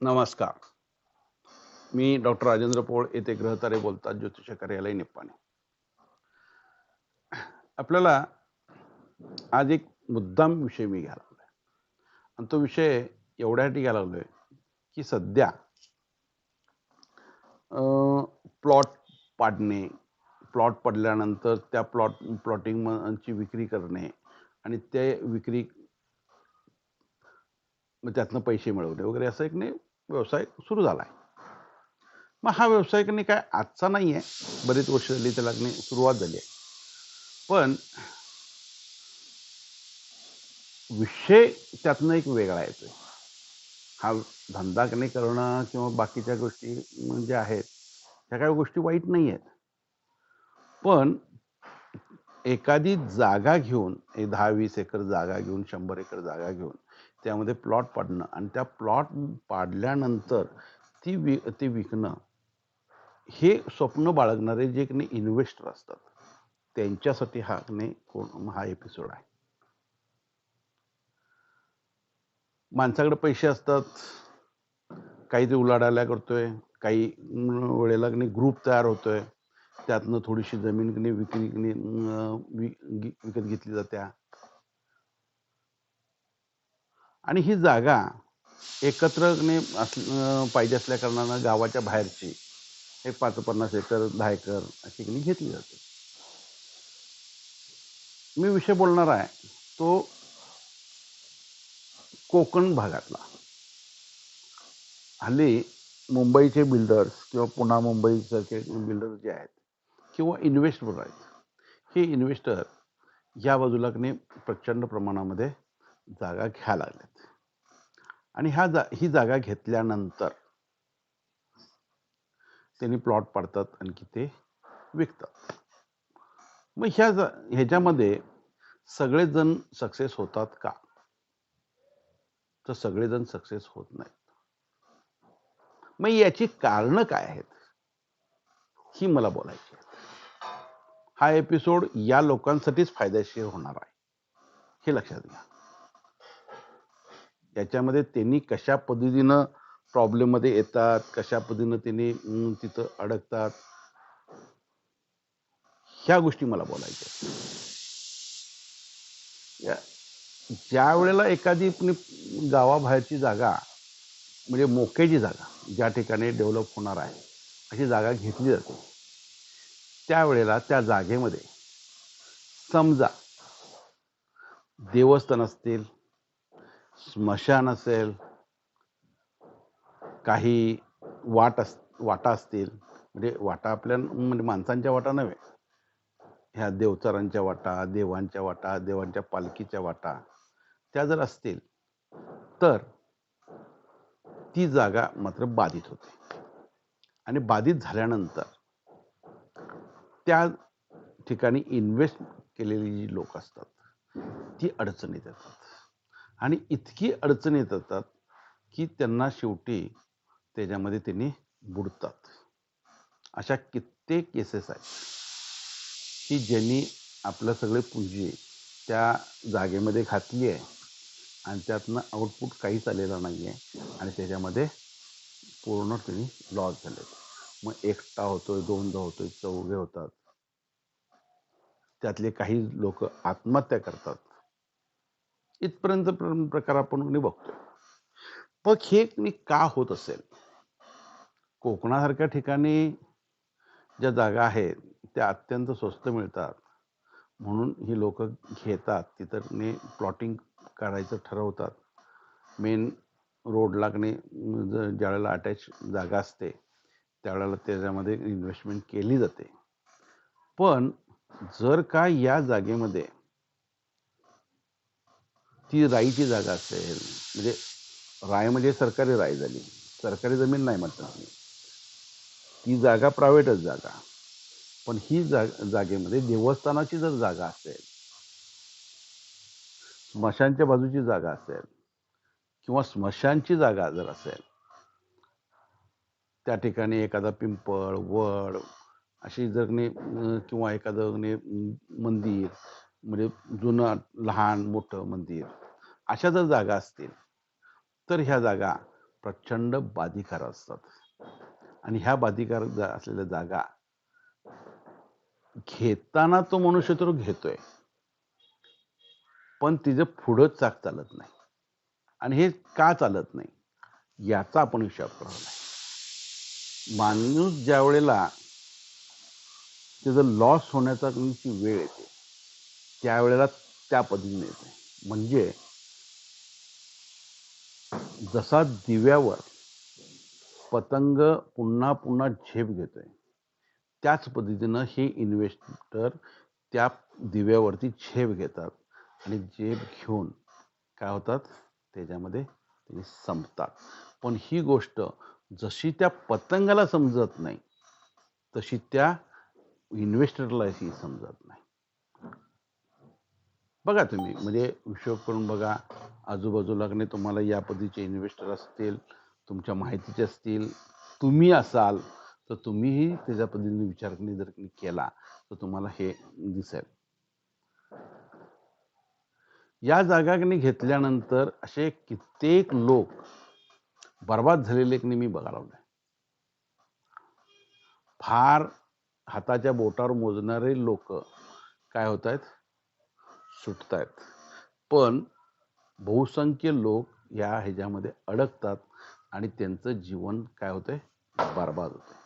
नमस्कार. मी डॉक्टर राजेंद्र पोळ येथे ग्रहतारे बोलतात ज्योतिष कार्यालय निप्पाणे. आपल्याला आज एक मुद्दाम विषय मी घ्यायला लागलोय. आणि तो विषय एवढ्यासाठी घ्यायला लागलोय की सध्या प्लॉट पाडणे प्लॉट पडल्यानंतर त्या प्लॉट प्लॉटिंग ची विक्री करणे आणि ते विक्री मग त्यातनं पैसे मिळवणे वगैरे असं एक नाही व्यवसाय सुरू झाला आहे मग हा व्यवसाय की काय आजचा नाही आहे बरीच वर्ष झाली त्याला सुरुवात झाली आहे. पण विषय त्यातनं एक वेगळा येतोय. हा धंदा कमी करणं किंवा बाकीच्या गोष्टी म्हणजे आहेत ह्या काही गोष्टी वाईट नाही आहेत पण एखादी जागा घेऊन दहा वीस एकर जागा घेऊन शंभर एकर जागा घेऊन त्यामध्ये प्लॉट पाडणं आणि त्या प्लॉट पाडल्यानंतर ती वि ती विकणं हे स्वप्न बाळगणारे जे की नाही इन्व्हेस्टर असतात. त्यांच्यासाठी हा नाही कोण हा एपिसोड आहे. माणसाकडे पैसे असतात. काही ते उलाढाल्या करतोय. काही वेळेला की ग्रुप तयार होतोय. त्यातनं थोडीशी जमीन की विक्री की विकत घेतली जात्या. आणि ही जागा एकत्र पाहिजे असल्या कारणानं गावाच्या बाहेरची एक पाच पन्नास एकर दहा एकर अशी की घेतली जाते. मी विषय बोलणार आहे तो कोकण भागातला. हल्ली मुंबईचे बिल्डर्स किंवा पुन्हा मुंबईसारखे बिल्डर्स जे आहेत किंवा इन्व्हेस्टर आहेत. हे इन्व्हेस्टर या बाजूला प्रचंड प्रमाणामध्ये जागा घ्यायला लागल्यात. आणि ह्या जा ही जागा घेतल्यानंतर त्यांनी प्लॉट पाडतात आणखी ते विकतात. मग ह्या ह्याच्यामध्ये सगळेजण सक्सेस होतात का? तर सगळेजण सक्सेस होत नाहीत. मग याची कारणं काय आहेत? ही मला बोलायची हा एपिसोड या लोकांसाठीच फायदेशीर होणार आहे. हे लक्षात घ्या. याच्यामध्ये त्यांनी कशा पद्धतीनं प्रॉब्लेममध्ये येतात कशा पद्धतीनं त्यांनी तिथं अडकतात ह्या गोष्टी मला बोलायच्या ज्या वेळेला एखादी गावाबाहेरची जागा म्हणजे मोक्याची जागा ज्या ठिकाणी डेव्हलप होणार आहे अशी जागा घेतली जाते. त्यावेळेला त्या जागेमध्ये समजा देवस्थान असतील स्मशान असेल काही वाट अस वाटा असतील म्हणजे वाटा आपल्या म्हणजे माणसांच्या वाटा नव्हे. ह्या देवचारांच्या वाटा देवांच्या वाटा देवांच्या पालखीच्या वाटा त्या जर असतील तर ती जागा मात्र बाधित होते. आणि बाधित झाल्यानंतर त्या ठिकाणी इन्व्हेस्ट केलेली जी लोक असतात ती अडचणीत येतात. आणि इतकी अडचणी येतात की त्यांना शेवटी त्याच्यामध्ये त्यांनी बुडतात. अशा कित्येक केसेस आहेत की ज्यांनी आपलं सगळे पूंजी त्या जागेमध्ये घातली आहे आणि त्यातनं आउटपुट काहीच आलेला नाही आहे आणि त्याच्यामध्ये पूर्ण त्यांनी लॉस झाले मग एकटा होतोय दोनदा होतोय चौघे होतात. त्यातले काही लोक आत्महत्या करतात. इथपर्यंत प्रकार आपण बघतो पण हे का होत असेल? कोकणासारख्या ठिकाणी ज्या जागा आहेत त्या अत्यंत स्वस्त मिळतात. म्हणून ही लोक घेतात तिथं प्लॉटिंग काढायचं ठरवतात. मेन रोड लागणे ज्या वेळेला अटॅच जागा असते त्यावेळेला त्याच्यामध्ये इन्व्हेस्टमेंट केली जाते. पण जर का या जागेमध्ये ती राईची जागा असेल म्हणजे राय म्हणजे सरकारी राय झाली सरकारी जमीन नाही म्हणतात ती जागा प्रायव्हेटच जागा. पण ही जाग जागेमध्ये देवस्थानाची जर जागा असेल स्मशानच्या बाजूची जागा असेल किंवा स्मशानची जागा जर असेल त्या ठिकाणी एखादा पिंपळ वड अशी जगणे किंवा एखादं मंदिर म्हणजे जुनं लहान मोठं मंदिर अशा जर जागा असतील तर ह्या जागा प्रचंड बाधिकार असतात. आणि ह्या बाधिकार असलेल्या जागा घेताना तो मनुष्य तर घेतोय. पण तिचं पुढं चाक चालत नाही. आणि हे का चालत नाही? याचा आपण विचार करावा माणूस ज्या वेळेला त्याचं लॉस होण्याचा ची वेळ येते. त्यावेळेला त्या पद्धतीने येते. म्हणजे जसा दिव्यावर पतंग पुन्हा पुन्हा झेप घेतोय त्याच पद्धतीनं हे इन्व्हेस्टर त्या दिव्यावरती झेप घेतात आणि झेप घेऊन काय होतात? त्याच्यामध्ये ते संपतात. पण ही गोष्ट जशी त्या पतंगाला समजत नाही तशी त्या इन्व्हेस्टरलाही समजत नाही. बघा तुम्ही म्हणजे हिशोब करून बघा आजूबाजूला नाही तुम्हाला या पद्धतीचे इन्व्हेस्टर असतील तुमच्या माहितीचे असतील तुम्ही असाल तर तुम्हीही त्याच्या पद्धतीने विचार जर केला तर तुम्हाला हे दिसेल. या जागा घेतल्यानंतर असे कित्येक लोक बर्बाद झालेले की नाही मी बघायला फार हाताच्या बोटावर मोजणारे लोक काय होत आहेत सुटत आहेत पण बहुसंख्य लोक या ह्याच्यामध्ये अडकतात आणि त्यांचं जीवन काय होतंय? बरबाद होते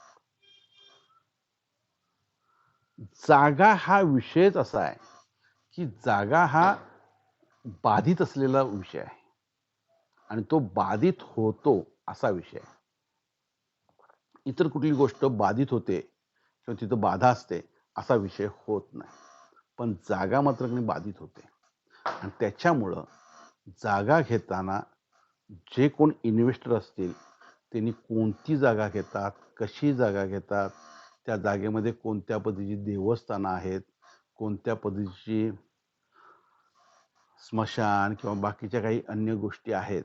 जागा हा विषयच असा आहे की जागा हा बाधित असलेला विषय आहे. आणि तो बाधित होतो असा विषय आहे. इतर कुठली गोष्ट बाधित होते किंवा तिथं बाधा असते असा विषय होत नाही. पण जागा मात्र कधी बाधित होते. आणि त्याच्यामुळं जागा घेताना जे कोण इन्व्हेस्टर असतील त्यांनी कोणती जागा घेतात कशी जागा घेतात त्या जागेमध्ये कोणत्या पद्धतीची देवस्थानं आहेत कोणत्या पद्धतीची स्मशान किंवा बाकीच्या काही अन्य गोष्टी आहेत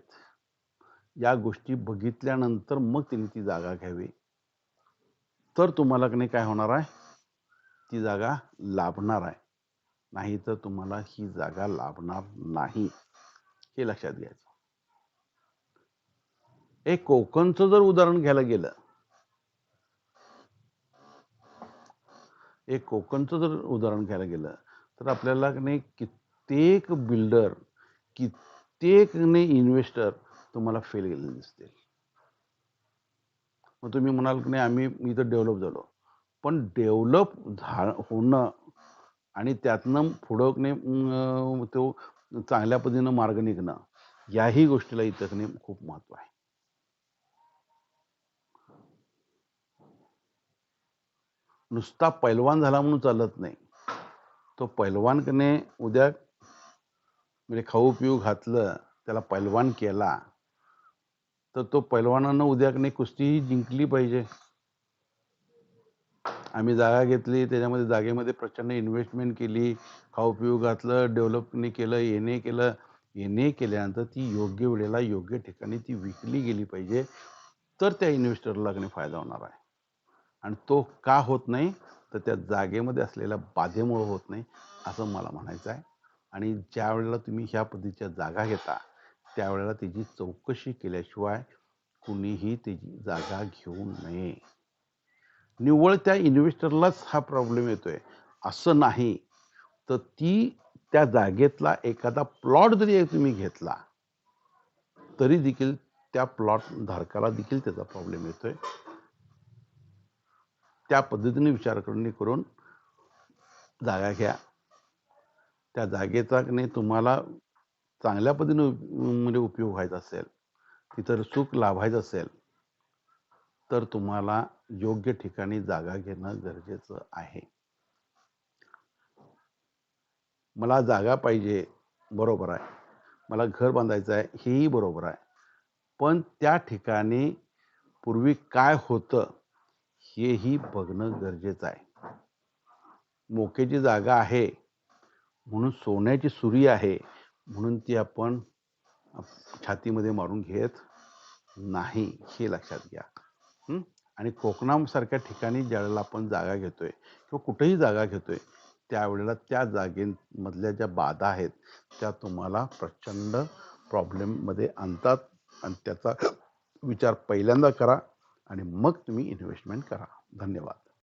या गोष्टी बघितल्यानंतर मग त्यांनी ती जागा घ्यावी. तर तुम्हाला नाही काय होणार आहे? ती जागा लाभणार आहे. नाही तर तुम्हाला ही जागा लाभणार नाही. हे लक्षात घ्यायचं. एक कोकणचं जर उदाहरण घ्यायला गेलं. एक कोकणचं जर उदाहरण घ्यायला गेलं तर आपल्याला नाही कित्येक बिल्डर कित्येक नाही इन्व्हेस्टर तुम्हाला फेल गेलेले दिसतील. मग तुम्ही म्हणाल की नाही आम्ही इथं डेव्हलप झालो. पण डेव्हलप झा होणं आणि त्यातनं पुढं नाही तो चांगल्या पद्धतीनं मार्ग निघणं याही गोष्टीला इथं खूप महत्त्व आहे. नुसता पैलवान झाला म्हणून चालत नाही. तो पैलवान कने उद्या म्हणजे खाऊ पिऊ घातलं त्याला पैलवान केला तर तो पैलवानानं उद्या नाही कुस्तीही जिंकली पाहिजे. आम्ही जागा घेतली त्याच्यामध्ये जागेमध्ये प्रचंड इन्व्हेस्टमेंट केली खाऊ पिऊ घातलं डेव्हलपने केलं येणे केलं येणे केल्यानंतर ती योग्य वेळेला योग्य ठिकाणी ती विकली गेली पाहिजे. तर त्या इन्व्हेस्टरला कने फायदा होणार आहे. आणि तो का होत नाही? तर त्या जागेमध्ये असलेल्या बाधेमुळं होत नाही असं मला म्हणायचं आहे. आणि ज्या वेळेला तुम्ही ह्या पद्धतीच्या जागा घेता त्यावेळेला तिची चौकशी केल्याशिवाय कुणीही त्याची जागा घेऊ नये. निव्वळ त्या इन्व्हेस्टरलाच हा प्रॉब्लेम येतोय. असं नाही. तर ती त्या जागेतला एखादा प्लॉट जरी तुम्ही घेतला तरी देखील त्या प्लॉट धारकाला देखील त्याचा प्रॉब्लेम येतोय. त्या पद्धतीने विचारसरणी करून जागा घ्या. त्या जागेचा नाही तुम्हाला चांगल्या पद्धतीने म्हणजे उपयोग व्हायचा असेल. इतर सुख लाभायचं असेल तर तुम्हाला योग्य ठिकाणी जागा घेणं गरजेचं आहे. मला जागा पाहिजे बरोबर आहे. मला घर बांधायचं आहे हेही बरोबर आहे. पण त्या ठिकाणी पूर्वी काय होतं हेही बघणं गरजेचं आहे. मोक्याची जागा आहे म्हणून सोन्याची सुरी आहे म्हणून ती आपण छातीमध्ये मारून घेत नाही हे लक्षात घ्या. आणि कोकणासारख्या ठिकाणी ज्यावेळेला आपण जागा घेतोय किंवा कुठेही जागा घेतोय त्यावेळेला त्या जागेमधल्या ज्या बाधा आहेत त्या तुम्हाला प्रचंड प्रॉब्लेममध्ये आणतात आणि त्याचा विचार पहिल्यांदा करा आणि मग तुम्ही इन्व्हेस्टमेंट करा. धन्यवाद.